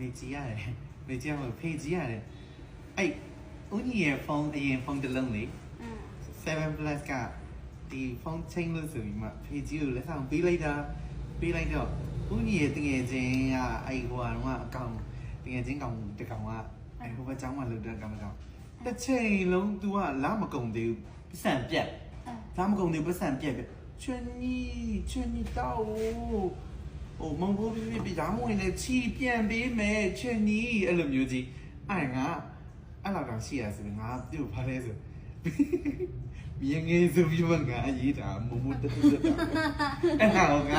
နေကြည့်ရတယ်နေကြည့်ရမှာဖေးကြည့်ရတယ်အဲ့ဦးညီရဲ့ဖုန်းအရင်ဖုန်းတစ်လုံးလေ7 plus ကဒီဖုန်းချင်းလို့ဆိုပြီးမှဖေးကြည့်ကိုလက်ဆောင်ပေးလိုက်တာပေးလိုက်တော့ဦးညီရဲ့တငယ်ချင်းကအဲ့ဟိုကတော့အကောင်တငယ်ချင်းကောင်တကောင်ကအဲ့ဟိုဘက်ကျောင်းမှာလုပ်တဲ့ကောင်ကောင်တစ်ချိန်လုံး तू ကလာမကုန်သေးဘူးပတ်စံပြက်လာမကုန်သေးဘူးပတ်စံပြက်ပြက်ချွန်းကြီးချွန်းကြီးတောက် ဟိုမုံဘူးပြပြပြရောင်းဝင်လေချီပြန်ပေးမယ်ချွန်းကြီးအဲ့လိုမျိုးကြီးအဲ့ငါအဲ့လောက်တော့ရှိရဆိုငါပြုတ်ဖားလဲဆိုမြင်ငယ်ဆိုပြီးမှငါရေးတာမမတက်တက်တာအဲ့ငါက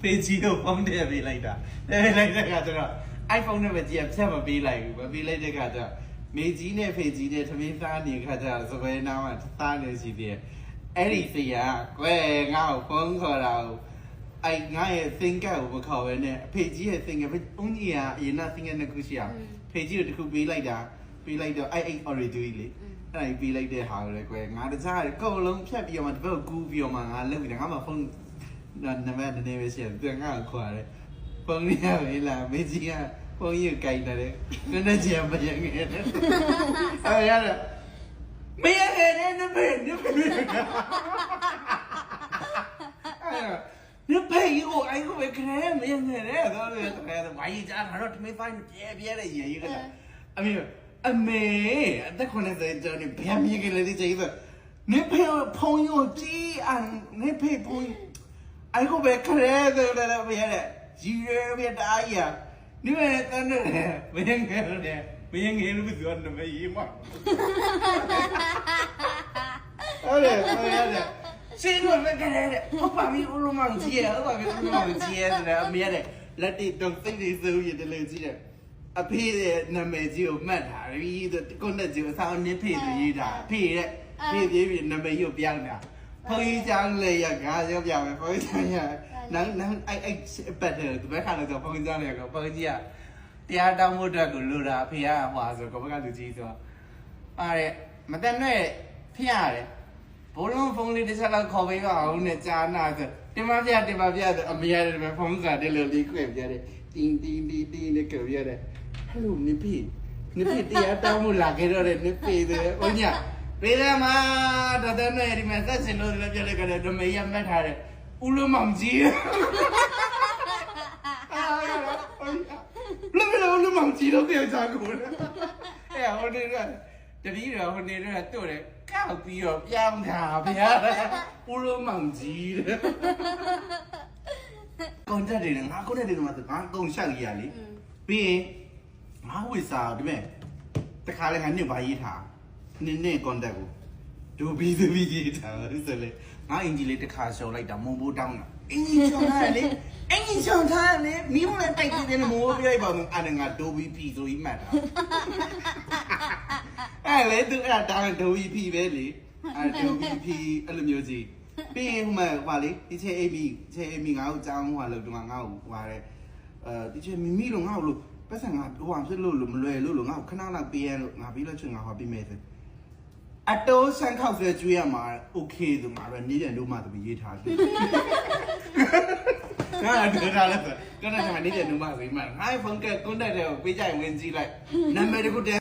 ဖေးကြီးကိုဖုန်းထဲပေးလိုက်တာထဲလိုက်တဲ့ခါကျတော့ iPhone နဲ့ပဲကြည့်ဖြတ်မပေးလိုက်ဘူးမပေးလိုက်တဲ့ခါကျတော့မေကြီးနဲ့ဖေးကြီးနဲ့သမီးသားနေခါကျတော့စပယ်နာမှာသားနေရှိသေးတယ်အဲ့ဒီဖေးကကွယ်ငါ့ကိုဖုန်းခေါ်တာကို အဲ့ငါရဲ့ thinker ကိုမခေါ်ဘဲနဲ့အဖေကြီးရဲ့ thinker ဘယ်ဦးကြီးကအရင်က thinker နှစ်ခုရှိအောင်ဖေးကြီးကိုတစ်ခုပေးလိုက်တာပေးလိုက်တော့အဲ့အဲ့ already လေအဲ့ဒါပြီးလိုက်တဲ့ဟာကိုလည်းကွယ်ငါတခြားအကုန်လုံးဖြတ်ပြီးတော့မှတစ်ပတ်ကူးပြီးတော့မှငါလုပ်ပြီးတယ်ငါမှဖုန်းနံပါတ်နည်းနည်းပဲရှိတယ်သူငါ့ကိုခေါ်ရတယ်ဖုန်းရပဲလားမေကြီးကဖုန်းကြီးကိုကြိုက်တယ်နည်းနည်းချင်မရင်ငယ်တယ်အဲ့ရတယ်မရငယ်နဲ့နမေနမေ 你配一个挨个没看，没看嘞，对不对？对的，万一家看到没发现，别别的也一个的，啊没有，啊没，那可能在这里别别给人家这一个，你配朋友这啊，你配朋友挨个没看嘞，对不对？别的，几人别打呀，你们干的嘞，没人干的，没人干的不算那么一嘛，好嘞，好嘞。 ရေးမဟုတ်တယ်ဟုတ်ရတယ်ရှင်းလို့လည်းခရဲတဲ့ဟုတ်ပါပြီဦးလုံးမောင်ကြီးရဟုတ်ပါပြီဦးလုံးမောင်ကြီးရဆိုတော့အမေရတယ်လက်တိတော့စိတ်တွေစိုးရတယ်လို့ကြီးတယ်အဖေရဲ့နာမည်ကြီးကိုမှတ်ထားပြီတဲ့ကိုနဲ့ကြီးကိုစောင်းနင်းဖေးလို့ရေးတာအဖေရဲ့ဖေးပြေးပြီးနာမည်ကြီးကိုပြောင်းတာဘုန်းကြီးကျောင်းလေးရငါရောက်ပြောင်းမယ်ဘုန်းကြီးကျောင်းရနောက်နောက်အဲ့အဲ့ပတ်တယ်ဒီဘက်ခါလို့ဆိုဘုန်းကြီးကျောင်းလေးကဘုန်းကြီးကတရားတောင်းဖို့အတွက်ကိုလိုတာအဖေကဟွာဆိုကိုဘက်ကလူကြီးဆိုအားတဲ့မတန်နဲ့ဖျရတယ် ဘိုးလုံးဖုန်းလေးတစ်ချက်လောက်ခေါ်ပေးပါအောင်နဲ့ကြာနာဆိုတင်မပြတင်မပြဆိုအမေရတယ်ပဲဖုန်းကတည်းလို့လေးခွဲပြတယ်တင်းတင်းတင်းတင်းနဲ့ကြွရတယ်ဟယ်လိုနိပိနိပိတရားတောင်းမှုလာခဲ့တော့တဲ့နိပိတဲ့ဟိုညပေးတယ်မှာတော်တော်နဲ့ဒီမှာသက်စင်လို့လည်းပြလိုက်ကြတယ်ဓမေရမှတ်ထားတယ်ဦးလုံးမောင်ကြီးလည်းမလို့လုံးမောင်ကြီးတော့ပြောကြကုန်တယ်အဲဟိုနေကတ တိယဟိုနေကတို့တယ်ကောက်ပြီးတော့ပြောင်းတာဗျာဦးလုံးမောင်ကြီးတဲ့ကွန်တက်တယ်ငါကွန်တက်တယ်မှာငါကုံရှောက်ကြီးရလေอืมပြီးရင်ငါဝိစာဒီမဲ့တခါလဲငါနှစ်ပါရေးထားနင်းနဲ့ကွန်တက်ကိုဒူဘီဒူဘီရေးထားဆိုလေငါအင်ဂျီလေးတစ်ခါရှော်လိုက်တာမုံဘိုးတောင်းတာအင်ဂျီရှော်ထားလေအင်ဂျီရှော်ထားလေမီးမနဲ့တိုက်တဲ့မုံဘိုးပြလိုက်ပါမယ်အဲ့ဒါငါဒူဘီပီဆိုပြီးမှတ်တာ အဲ့လေသူအဲ့ဒါတောင်းဒိုကြီးဖီပဲလေအဲ့ဒိုကြီးဖီအဲ့လိုမျိုးကြီးပြီးရင်ဟိုမှာဟိုလေဒီချေအိမ်မီချေအိမ်မီငါ့ကိုကြောင်းဟိုဟာလို့ဒီမှာငါ့ကိုဟိုဟာတဲ့အဲဒီချေမိမိလို့ငါ့ကိုလို့ပတ်စံငါဟိုဟာဖြစ်လို့လို့မလွယ်လို့လို့ငါ့ကိုခဏလောက်ပေးရလို့ငါပြီးလို့ချင်ငါဟိုပြီးမယ်ဆိုအတိုးဆန်ခောက်ဆွဲကျွေးရမှာ okay ဆိုငါတော့နေတယ်လို့မှသူရေးထားတယ်ငါတို့ထားလိုက်တော့တော်တော်များများနေတယ်လို့မှဆိုမှငါ့ဖုန်းကကွန်တက်တယ်ကိုပေးကြရင်ဝင်ကြည့်လိုက်နံပါတ်တခုတည်း